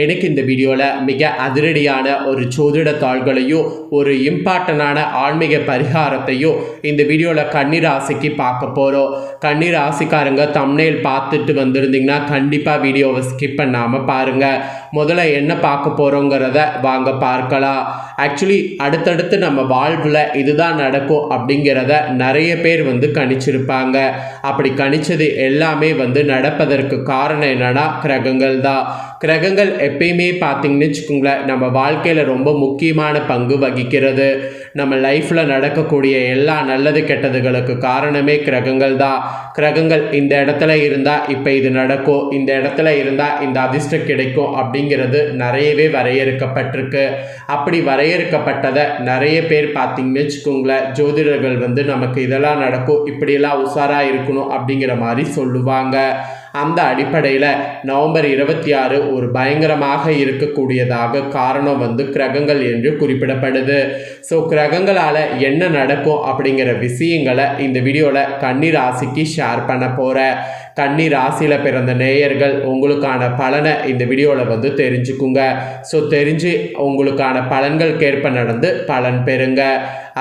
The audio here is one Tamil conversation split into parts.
எனக்கு இந்த வீடியோவில் மிக அதிரடியான ஒரு சோதிட தாள்களையும் ஒரு இம்பார்ட்டண்டான ஆன்மீக பரிகாரத்தையும் இந்த வீடியோவில் கன்னிராசிக்கு பார்க்க போகிறோம் கன்னிராசிக்காரங்க தம்னேல் பார்த்துட்டு வந்திருந்தீங்கன்னா கண்டிப்பாக வீடியோவை ஸ்கிப் பண்ணாமல் பாருங்கள் முதல்ல என்ன பார்க்க போகிறோங்கிறத வாங்க பார்க்கலாம். ஆக்சுவலி அடுத்தடுத்து நம்ம வாழ்வில் இதுதான் நடக்கும் அப்படிங்கிறத நிறைய பேர் வந்து கணிச்சிருப்பாங்க. அப்படி கணிச்சது எல்லாமே வந்து நடப்பதற்கு காரணம் என்னன்னா கிரகங்கள் தான் கிரகங்கள் எப்பயுமே பார்த்தீங்கன்னு வச்சுக்கோங்களேன் நம்ம வாழ்க்கையில் ரொம்ப முக்கியமான பங்கு வகிக்கிறது. நம்ம லைஃப்பில் நடக்கக்கூடிய எல்லா நல்லது கெட்டதுகளுக்கு காரணமே கிரகங்கள் தான். கிரகங்கள் இந்த இடத்துல இருந்தால் இப்போ இது நடக்கும் இந்த இடத்துல இருந்தால் இந்த அதிர்ஷ்டம் கிடைக்கும் அப்படிங்கிறது நிறையவே வரையறுக்கப்பட்டிருக்கு. அப்படி வரையறுக்கப்பட்டதை நிறைய பேர் பார்த்தீங்கன்னு வச்சுக்கோங்களேன் ஜோதிடர்கள் வந்து நமக்கு இதெல்லாம் நடக்கும் இப்படியெல்லாம் உஷாராக இருக்கணும் அப்படிங்கிற மாதிரி சொல்லுவாங்க. அந்த அடிப்படையில் நவம்பர் இருபத்தி ஆறு ஒரு பயங்கரமாக இருக்கக்கூடியதாக காரணம் வந்து கிரகங்கள் என்று குறிப்பிடப்படுது. ஸோ கிரகங்களால் என்ன நடக்கும் அப்படிங்கிற விஷயங்களை இந்த வீடியோவில் கன்னி ராசிக்கு ஷேர் பண்ண போகிறேன் கன்னி ராசியில் பிறந்த நேயர்கள் உங்களுக்கான பலனை இந்த வீடியோவில் வந்து தெரிஞ்சுக்குங்க. ஸோ தெரிஞ்சு உங்களுக்கான பலன்களுக்கேற்ப நடந்து பலன் பெறுங்க.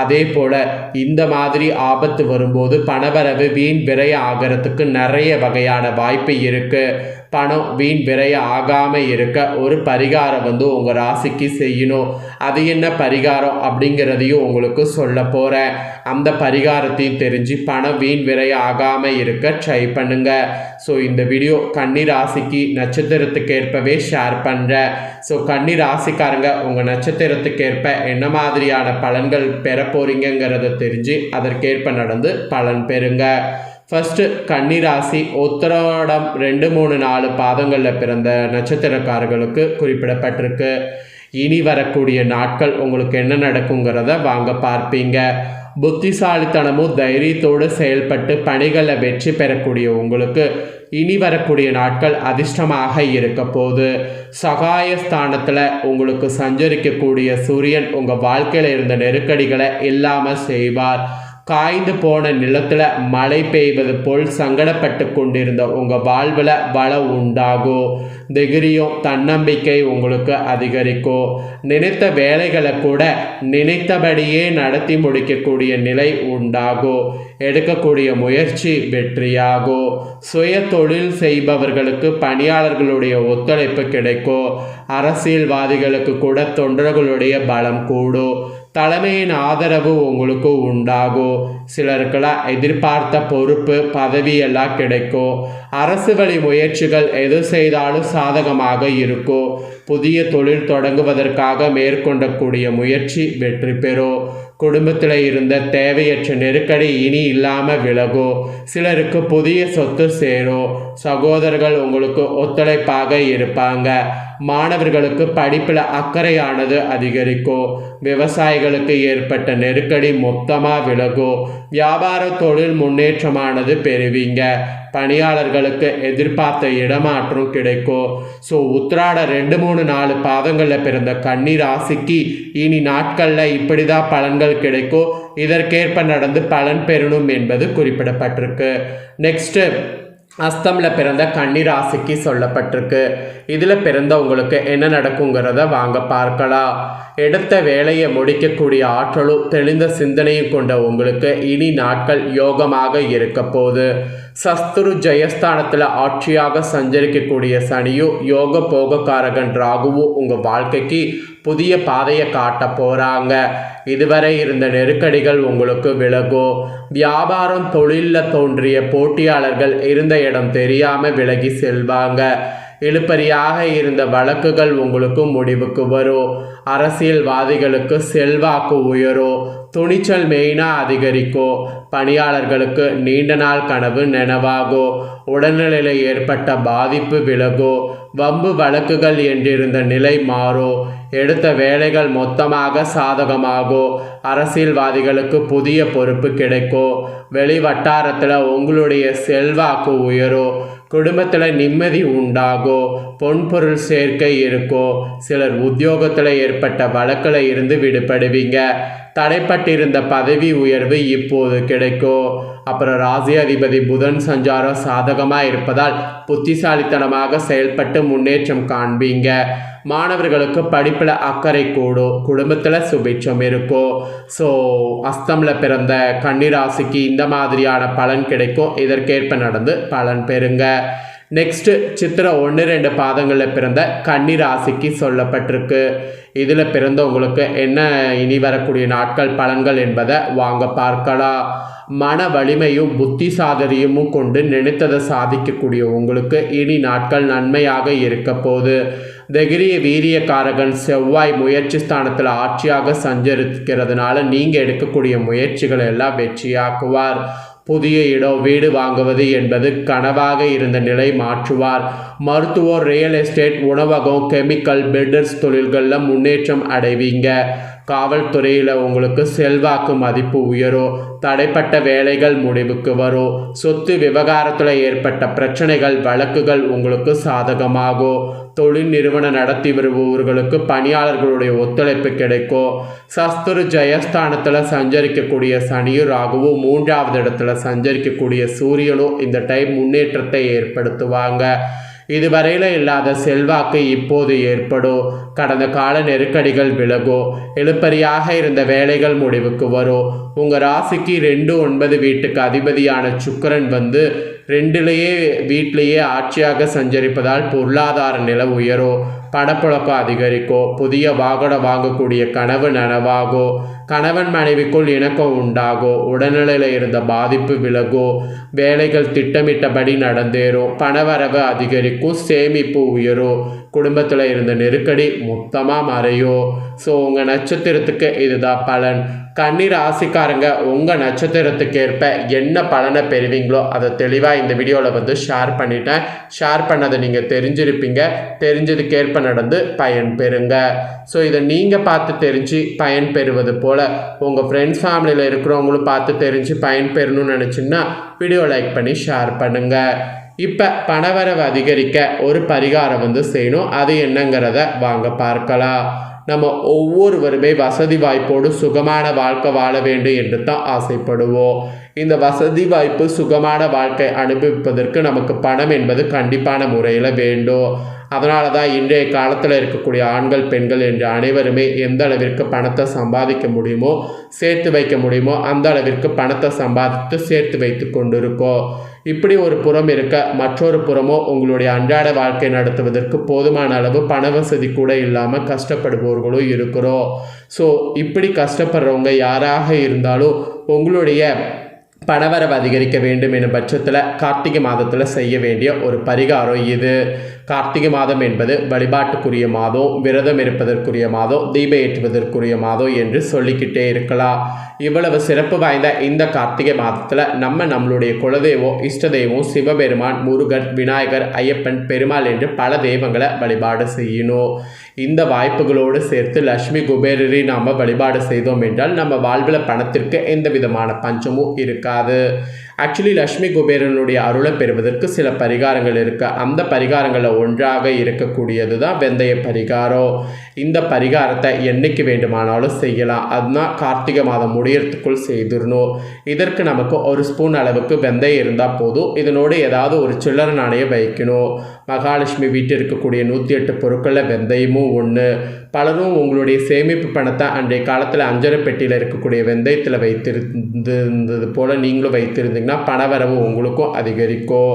அதே போல் இந்த மாதிரி ஆபத்து வரும்போது பணவரவு வீண் விரைய ஆகிறதுக்கு நிறைய வகையான வாய்ப்பு இருக்குது பணம் வீண் விரைய ஆகாமல் இருக்க ஒரு பரிகாரம் வந்து உங்கள் ராசிக்கு செய்யணும். அது என்ன பரிகாரம் அப்படிங்கிறதையும் உங்களுக்கு சொல்ல போகிறேன் அந்த பரிகாரத்தையும் தெரிஞ்சு பணம் வீண் விரைய ஆகாமல் இருக்க ட்ரை பண்ணுங்க. ஸோ இந்த வீடியோ கன்னி ராசிக்கு நட்சத்திரத்துக்கு ஏற்பவே ஷேர் பண்ணுறேன் ஸோ கன்னி ராசிக்காரங்க உங்கள் நட்சத்திரத்துக்கு ஏற்ப என்ன மாதிரியான பலன்கள் பெற போகிறீங்கிறத தெரிஞ்சு அதற்கேற்ப நடந்து பலன் பெறுங்க. ஃபஸ்ட்டு கன்னிராசி உத்தராடம் ரெண்டு மூணு நாலு பாதங்களில் பிறந்த நட்சத்திரக்காரர்களுக்கு குறிப்பிடப்பட்டிருக்கு. இனி வரக்கூடிய நாட்கள் உங்களுக்கு என்ன நடக்குங்கிறத வாங்க பார்ப்பீங்க. புத்திசாலித்தனமும் தைரியத்தோடு செயல்பட்டு பணிகளை வெற்றி பெறக்கூடிய உங்களுக்கு இனி வரக்கூடிய நாட்கள் அதிர்ஷ்டமாக இருக்க போது சகாயஸ்தானத்தில் உங்களுக்கு சஞ்சரிக்கக்கூடிய சூரியன் உங்கள் வாழ்க்கையில் இருந்த நெருக்கடிகளை இல்லாமல் செய்வார். காய்ந்து போன நிலத்தில் மழை பெய்வது போல் சங்கடப்பட்டு கொண்டிருந்த உங்கள் வாழ்வில் வளம் உண்டாகும் திகிரியும் தன்னம்பிக்கை உங்களுக்கு அதிகரிக்கும் நினைத்த வேலைகளை கூட நினைத்தபடியே நடத்தி முடிக்கக்கூடிய நிலை உண்டாகும் எடுக்கக்கூடிய முயற்சி வெற்றியாகும் சுய தொழில் செய்பவர்களுக்கு பணியாளர்களுடைய ஒத்துழைப்பு கிடைக்கும் அரசியல்வாதிகளுக்கு கூட தொண்டர்களுடைய பலம் கூடும் தலைமையின் ஆதரவு உங்களுக்கு உண்டாகும் சிலருக்கெல்லாம் எதிர்பார்த்த பொறுப்பு பதவி எல்லாம் கிடைக்கும் அரசு வழி முயற்சிகள் எது செய்தாலும் சாதகமாக இருக்கும் புதிய தொழில் தொடங்குவதற்காக மேற்கொண்டக்கூடிய முயற்சி வெற்றி பெறும் குடும்பத்தில் இருந்த தேவையற்ற நெருக்கடி இனி இல்லாமல் விலகும் சிலருக்கு புதிய சொத்து சேரும் சகோதரர்கள் உங்களுக்கு ஒத்துழைப்பாக இருப்பாங்க. மாணவர்களுக்கு படிப்பில் அக்கறையானது அதிகரிக்கும் விவசாயிகளுக்கு ஏற்பட்ட நெருக்கடி மொத்தமாக விலகும் வியாபார தொழில் முன்னேற்றமானது பெறுவீங்க. பணியாளர்களுக்கு எதிர்பார்த்த இடமாற்றம் கிடைக்கும் ஸோ உத்ராட ரெண்டு மூணு நாலு பாதங்களில் பிறந்த கன்னி ராசிக்கு இனி நாட்களில் இப்படி தான் பலன்கள் கிடைக்கும் இதற்கேற்ப நடந்து பலன் பெறணும் என்பது குறிப்பிடப்பட்டிருக்கு. நெக்ஸ்ட்டு அஸ்தமில் பிறந்த கன்னி ராசிக்கு சொல்லப்பட்டிருக்கு. இதில் பிறந்தவங்களுக்கு என்ன நடக்குங்கிறத வாங்க பார்க்கலாம். எடுத்த வேலையை முடிக்கக்கூடிய ஆற்றலும் தெளிந்த சிந்தனையும் கொண்ட உங்களுக்கு இனி நாட்கள் யோகமாக இருக்க போகுது. சஸ்துரு ஜெயஸ்தானத்தில் ஆட்சியாக சஞ்சரிக்கக்கூடிய சனியும் யோக போகக்காரகன் ராகுவும் உங்கள் வாழ்க்கைக்கு புதிய பாதையை காட்ட போகிறாங்க இதுவரை இருந்த நெருக்கடிகள் உங்களுக்கு விலகும் வியாபாரம் தொழிலில் தோன்றிய போட்டியாளர்கள் இருந்த இடம் தெரியாமல் விலகி செல்வாங்க. இழுப்பறியாக இருந்த வழக்குகள் உங்களுக்கு முடிவுக்கு வரும் அரசியல்வாதிகளுக்கு செல்வாக்கு உயரும் துணிச்சல் மெயினாக அதிகரிக்கும் பணியாளர்களுக்கு நீண்ட நாள் கனவு நினைவாகும் உடல்நிலையில் ஏற்பட்ட பாதிப்பு விலகும் வம்பு வழக்குகள் என்றிருந்த நிலை மாறும் எடுத்த வேலைகள் மொத்தமாக சாதகமாகும் அரசியல்வாதிகளுக்கு புதிய பொறுப்பு கிடைக்கும் வெளி வட்டாரத்தில் உங்களுடைய செல்வாக்கு உயரும் குடும்பத்தில் நிம்மதி உண்டாகோ பொன்பொருள் சேர்க்கை இருக்கோ சிலர் உத்தியோகத்தில் ஏற்பட்ட வழக்கில் இருந்து விடுபடுவீங்க. தடைப்பட்டிருந்த பதவி உயர்வு இப்போது கிடைக்கும் அப்புறம் ராசியாதிபதி புதன் சஞ்சாரம் சாதகமாக இருப்பதால் புத்திசாலித்தனமாக செயல்பட்டு முன்னேற்றம் காண்பீங்க. மாணவர்களுக்கு படிப்பில் அக்கறை கூடும். குடும்பத்தில் சுபிட்சம் இருக்கும் ஸோ அஸ்தமில் பிறந்த கன்னிராசிக்கு இந்த மாதிரியான பலன் கிடைக்கும். இதற்கேற்ப நடந்து பலன் பெறுங்க. நெக்ஸ்ட்டு சித்திரை ஒன்று ரெண்டு பாதங்களில் பிறந்த கன்னி ராசிக்கு சொல்லப்பட்டிருக்கு. இதில் பிறந்தவங்களுக்கு என்ன இனி வரக்கூடிய நாட்கள் பலன்கள் என்பதை வாங்க பார்க்கலாம். மன வலிமையும் புத்தி சாதனையும் கொண்டு நினைத்ததை சாதிக்கக்கூடிய உங்களுக்கு இனி நாட்கள் நன்மையாக இருக்க போது திகிரிய வீரியக்காரகன் செவ்வாய் முயற்சி ஸ்தானத்தில் ஆட்சியாக சஞ்சரிக்கிறதுனால நீங்கள் எடுக்கக்கூடிய முயற்சிகளை எல்லாம் வெற்றியாக்குவார். புதிய இடம் வீடு வாங்குவது என்பது கனவாக இருந்த நிலை மாற்றுவார். மருத்துவம் ரியல் எஸ்டேட் உணவகம் கெமிக்கல் பில்டர்ஸ் தொழில்களில் முன்னேற்றம் அடைவீங்க. காவல்துறையில் உங்களுக்கு செல்வாக்கு மதிப்பு உயரும். தடைப்பட்ட வேலைகள் முடிவுக்கு வரும். சொத்து விவகாரத்தில் ஏற்பட்ட பிரச்சனைகள் வழக்குகள் உங்களுக்கு சாதகமாகும். தொழில் நிறுவனம் நடத்தி வருபவர்களுக்கு பணியாளர்களுடைய ஒத்துழைப்பு கிடைக்கும். சஸ்துரு ஜெயஸ்தானத்தில் சஞ்சரிக்கக்கூடிய சனியும் ராகுவும் மூன்றாவது இடத்துல சஞ்சரிக்கக்கூடிய சூரியனும் இந்த டைம் முன்னேற்றத்தை ஏற்படுத்துவாங்க. இதுவரையில் இல்லாத செல்வாக்கு இப்போது ஏற்படும் கடந்த கால நெருக்கடிகள் விலகும் எழுப்பறியாக இருந்த வேலைகள் முடிவுக்கு வரும் உங்கள் ராசிக்கு ரெண்டு ஒன்பது வீட்டுக்கு அதிபதியான சுக்கரன் வந்து ரெண்டுலேயே வீட்டிலேயே ஆட்சியாக சஞ்சரிப்பதால் பொருளாதார நிலை உயரும் பணப்புழக்கம் அதிகரிக்கோ புதிய வாகனம் வாங்கக்கூடிய கனவு நனவாகும் கணவன் மனைவிக்குள் இணக்கம் உண்டாகும் உடல்நிலையில் இருந்த பாதிப்பு விலகும் வேலைகள் திட்டமிட்டபடி நடந்தேறும் பணவரவு அதிகரிக்கும் சேமிப்பு உயரும் குடும்பத்தில் இருந்த நெருக்கடி மொத்தமாக மறையும். ஸோ உங்கள் நட்சத்திரத்துக்கு இதுதான் பலன். கன்னி ராசிக்காரங்க உங்கள் நட்சத்திரத்துக்கு ஏற்ப என்ன பலனை பெறுவீங்களோ அதை தெளிவாக இந்த வீடியோவில் வந்து ஷேர் பண்ணிட்டேன். ஷேர் பண்ணதை நீங்கள் தெரிஞ்சிருப்பீங்க. தெரிஞ்சதுக்கேற்ப நடந்து பயன் பெறுங்க. ஸோ இதை நீங்கள் பார்த்து தெரிஞ்சு பயன் பெறுவது போல் உங்கள் ஃப்ரெண்ட்ஸ் ஃபேமிலியில் இருக்கிறவங்களும் பார்த்து தெரிஞ்சு பயன் பெறணும்னு நினச்சிங்கன்னா வீடியோ லைக் பண்ணி ஷேர் பண்ணுங்கள் இப்போ பணவரவு அதிகரிக்க ஒரு பரிகாரம் வந்து செய்யணும். அது என்னங்கிறத வாங்க பார்க்கலாம். நம்ம ஒவ்வொருவருமே வசதி வாய்ப்போடு சுகமான வாழ்க்கை வாழ வேண்டும் என்று தான் ஆசைப்படுவோம். இந்த வசதி வாய்ப்பு சுகமான வாழ்க்கை அனுபவிப்பதற்கு நமக்கு பணம் என்பது கண்டிப்பான முறையில் வேண்டும். அதனால தான் இன்றைய காலத்தில் இருக்கக்கூடிய ஆண்கள் பெண்கள் என்று அனைவருமே எந்த அளவிற்கு பணத்தை சம்பாதிக்க முடியுமோ சேர்த்து வைக்க முடியுமோ அந்த அளவிற்கு பணத்தை சம்பாதித்து சேர்த்து வைத்து கொண்டிருக்கோம். இப்படி ஒரு புறம் இருக்க மற்றொரு புறமோ உங்களுடைய அன்றாட வாழ்க்கை நடத்துவதற்கு போதுமான அளவு பண வசதி கூட இல்லாமல் கஷ்டப்படுபவர்களும் இருக்கிறோம் ஸோ இப்படி கஷ்டப்படுறவங்க யாராக இருந்தாலும் உங்களுடைய பணவரவு அதிகரிக்க வேண்டும் எனும் பட்சத்தில் கார்த்திகை மாதத்தில் செய்ய வேண்டிய ஒரு பரிகாரம் இது. கார்த்திகை மாதம் என்பது வழிபாட்டுக்குரிய மாதம் விரதம் இருப்பதற்குரிய மாதம் தீப ஏற்றுவதற்குரிய மாதம் என்று சொல்லிக்கிட்டே இருக்கலாம். இவ்வளவு சிறப்பு வாய்ந்த இந்த கார்த்திகை மாதத்தில் நம்ம நம்மளுடைய குலதெய்வம் இஷ்ட தெய்வம் சிவபெருமான் முருகன் விநாயகர் ஐயப்பன் பெருமாள் என்று பல தெய்வங்களை வழிபாடு செய்யணும். இந்த வாய்ப்புகளோடு சேர்த்து லக்ஷ்மி குபேரரை நாம் வழிபாடு செய்தோம் என்றால் நம்ம வாழ்வில் பணத்திற்கு எந்த விதமான பஞ்சமும் இருக்காது. ஆக்சுவலி லக்ஷ்மி குபேரனுடைய அருளை பெறுவதற்கு சில பரிகாரங்கள் இருக்குது அந்த பரிகாரங்களில் ஒன்றாக இருக்கக்கூடியது தான் வெந்தய பரிகாரம் இந்த பரிகாரத்தை என்னைக்கு வேண்டுமானாலும் செய்யலாம். அதுதான் கார்த்திகை மாதம் முடியறதுக்குள் செய்திடணும். இதற்கு நமக்கு ஒரு ஸ்பூன் அளவுக்கு வெந்தயம் இருந்தால் போதும். இதனோடு ஏதாவது ஒரு சில்லறை நாணயம் வைக்கணும். மகாலட்சுமி வீட்டில் இருக்கக்கூடிய நூற்றி எட்டு பொருட்களில் வெந்தயமும் ஒன்று பலரும் உங்களுடைய சேமிப்பு பணத்தை அன்றைய காலத்தில் அஞ்சரை பெட்டியில் இருக்கக்கூடிய வெந்தயத்தில் வைத்திருந்தது போல் நீங்களும் வைத்திருந்தீங்கன்னா பணவரவு உங்களுக்கும் அதிகரிக்கும்.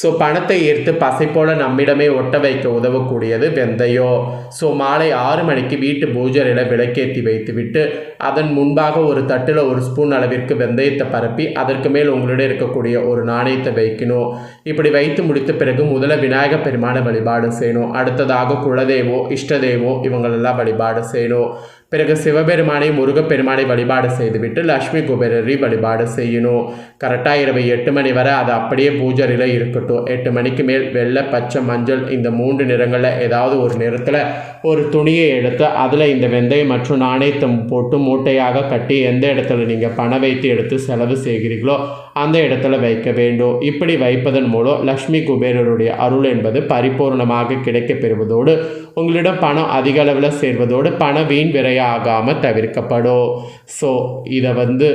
ஸோ பணத்தை ஈர்த்து பசை போல் நம்மிடமே ஒட்ட வைக்க உதவக்கூடியது வெந்தயம் ஸோ மாலை ஆறு மணிக்கு வீட்டு பூஜரையில் விளக்கேற்றி வைத்துவிட்டு அதன் முன்பாக ஒரு தட்டில் ஒரு ஸ்பூன் அளவிற்கு வெந்தயத்தை பரப்பி அதற்கு மேல் உங்களிடம் இருக்கக்கூடிய ஒரு நாணயத்தை வைக்கணும். இப்படி வைத்து முடித்த பிறகு முதல்ல விநாயகர் பெருமான வழிபாடு செய்யணும். அடுத்ததாக குலதெய்வம் இஷ்டதெய்வம் இவங்களெல்லாம் வழிபாடு செய்யணும் பிறகு சிவபெருமானை முருகப்பெருமானை வழிபாடு செய்துவிட்டு லக்ஷ்மி குபேரரை வழிபாடு செய்யணும் கரெக்டாக இரவு எட்டு மணி வரை அது அப்படியே பூஜரையில் இருக்கட்டும். எட்டு மணிக்கு மேல் வெள்ளை பச்சை மஞ்சள் இந்த மூன்று நிறங்களில் ஏதாவது ஒரு நிறத்தில் ஒரு துணியை எடுத்து அதில் இந்த வெந்தயம் மற்றும் நாணயத்தை போட்டு மூட்டையாக கட்டி எந்த இடத்துல நீங்கள் பணம் வைத்து எடுத்து செலவு செய்கிறீர்களோ அந்த இடத்துல வைக்க வேண்டும். இப்படி வைப்பதன் மூலம் லக்ஷ்மி குபேரருடைய அருள் என்பது பரிபூர்ணமாக கிடைக்கப் பெறுவதோடு உங்களிடம் பணம் அதிக அளவில் சேர்வதோடு பண வீண் விரைய ஆகாமல் தவிர்க்கப்படும் ஸோ இதை வந்து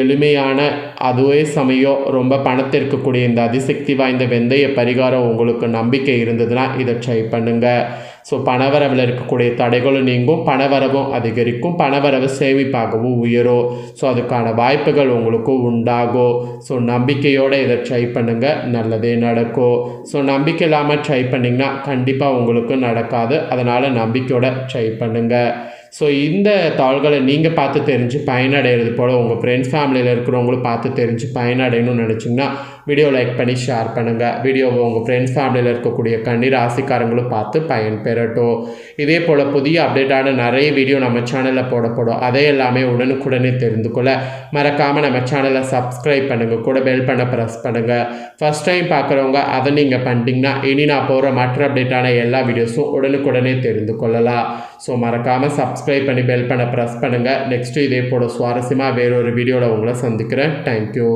எளிமையான அதுவே சமயம் ரொம்ப பணத்திற்கு இருக்கக்கூடிய இந்த அதிசக்தி வாய்ந்த வெந்தய பரிகாரம் உங்களுக்கு நம்பிக்கை இருந்ததுன்னா இதை ட்ரை பண்ணுங்கள் ஸோ பணவரவில் இருக்கக்கூடிய தடைகளும் நீங்கும் பணவரவும் அதிகரிக்கும் பணவரவு சேமிப்பாகவும் உயரும். ஸோ அதுக்கான வாய்ப்புகள் உங்களுக்கு உண்டாகும் ஸோ நம்பிக்கையோடு இதை ட்ரை பண்ணுங்கள் நல்லதே நடக்கும் ஸோ நம்பிக்கை இல்லாமல் ட்ரை பண்ணிங்கன்னா கண்டிப்பாக உங்களுக்கு நடக்காது. அதனால் நம்பிக்கையோடு ட்ரை பண்ணுங்கள் ஸோ இந்த தாள்களை நீங்கள் பார்த்து தெரிஞ்சு பயனடைகிறது போல் உங்கள் ஃப்ரெண்ட்ஸ் ஃபேமிலியில் இருக்கிறவங்களும் பார்த்து தெரிஞ்சு பயனடையணும்னு நினச்சிங்கன்னா வீடியோ லைக் பண்ணி ஷேர் பண்ணுங்கள் வீடியோவை உங்கள் ஃப்ரெண்ட்ஸ் ஃபேமிலியில் இருக்கக்கூடிய கண்ணீர் ராசிக்காரங்களும் பார்த்து பயன் பெறட்டும். இதே போல் புதிய அப்டேட்டான நிறைய வீடியோ நம்ம சேனலில் போடப்படும். அதை எல்லாமே உடனுக்குடனே தெரிந்து கொள்ள மறக்காமல் நம்ம சேனலை சப்ஸ்கிரைப் பண்ணுங்கள் கூட பெல் பண்ண ப்ரெஸ் பண்ணுங்கள் ஃபஸ்ட் டைம் பார்க்குறவங்க அதை நீங்கள் பண்ணிட்டீங்கன்னா இனி நான் போகிற மற்ற அப்டேட்டான எல்லா வீடியோஸும் உடனுக்குடனே தெரிந்து கொள்ளலாம். ஸோ மறக்காமல் சப்ஸ் சப்ஸ்கிரைப் பண்ணி பெல் பண்ண ப்ரெஸ் பண்ணுங்கள் நெக்ஸ்ட்டு இதே போல் சுவாரஸ்யமாக வேறொரு வீடியோவில் உங்களை சந்திக்கிறேன். தேங்க்யூ